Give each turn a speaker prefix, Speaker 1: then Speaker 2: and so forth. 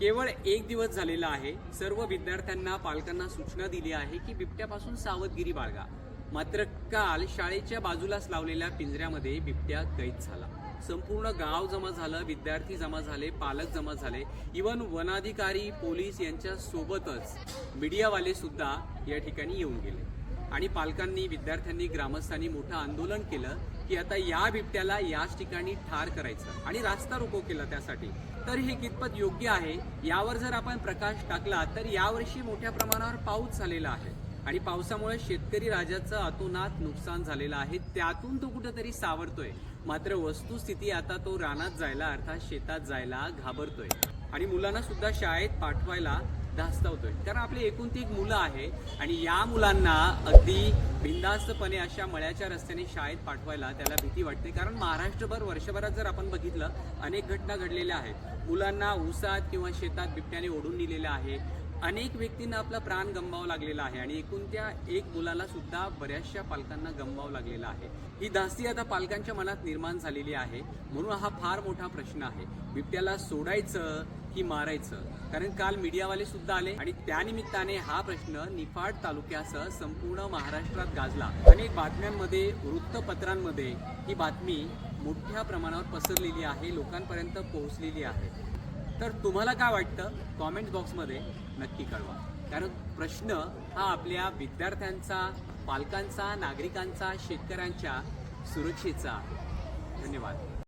Speaker 1: केवळ एक दिवस झालेला आहे. सर्व विद्यार्थ्यांना पालकांना सूचना दिली आहे की बिबट्यापासून सावधगिरी बाळगा. मात्र काल शाळेच्या बाजूलाच लावलेल्या पिंजऱ्यामध्ये बिबट्या कैद झाला. संपूर्ण गाव जमा झालं विद्यार्थी जमा झाले पालक जमा झाले. इवन वनाधिकारी पोलीस यांच्या सोबतच मीडियावाले सुद्धा या ठिकाणी येऊन गेले. आणि पालकांनी विद्यार्थ्यांनी ग्रामस्थांनी मोठं आंदोलन केलं की आता या बिबट्याला याच ठिकाणी ठार करायचं आणि रास्ता रोको केला त्यासाठी. तर हे कितपत योग्य आहे? यावर जर आपण प्रकाश टाकला तर यावर्षी मोठ्या प्रमाणावर पाऊस झालेला आहे. आणि पावसामुळे शेतकरी राजाचं अतोनात नुकसान झालेलं आहे. त्यातून तो कुठेतरी सावरतोय. मात्र वस्तुस्थिती आता तो रानात जायला अर्थात शेतात जायला घाबरतोय. आणि मुलांना सुद्धा शाळेत पाठवायला धास्तावतोय. कारण आपली एकूण ती एक मुलं आहे आणि या मुलांना अगदी बिंदास्तपणे अशा मळ्याच्या रस्त्याने शाळेत पाठवायला त्याला भीती वाटते. कारण महाराष्ट्रभर वर्षभरात जर आपण बघितलं अनेक घटना घडलेल्या आहेत. मुलांना ऊसात किंवा शेतात बिबट्याने ओढून दिलेलं आहे. अनेक व्यक्तींना आपला प्राण गमवावा लागलेला आहे आणि एकूण त्या एक मुलाला सुद्धा बऱ्याचशा पालकांना गमवावं लागलेलं आहे. ही धास्ती आता पालकांच्या मनात निर्माण झालेली आहे. म्हणून हा फार मोठा प्रश्न आहे. बिबट्याला सोडायचं की मारायचं? कारण काल मीडियावाले सुद्धा आले आणि त्यानिमित्ताने हा प्रश्न निफाड तालुक्यासह संपूर्ण महाराष्ट्रात गाजला. अनेक बातम्यांमध्ये वृत्तपत्रांमध्ये ही बातमी मोठ्या प्रमाणावर पसरलेली आहे लोकांपर्यंत पोहोचलेली आहे. तर तुम्हाला काय वाटतं? कॉमेंट बॉक्समध्ये नक्की कळवा. कारण प्रश्न हा आपल्या विद्यार्थ्यांचा पालकांचा नागरिकांचा शेतकऱ्यांच्या सुरक्षेचा धन्यवाद.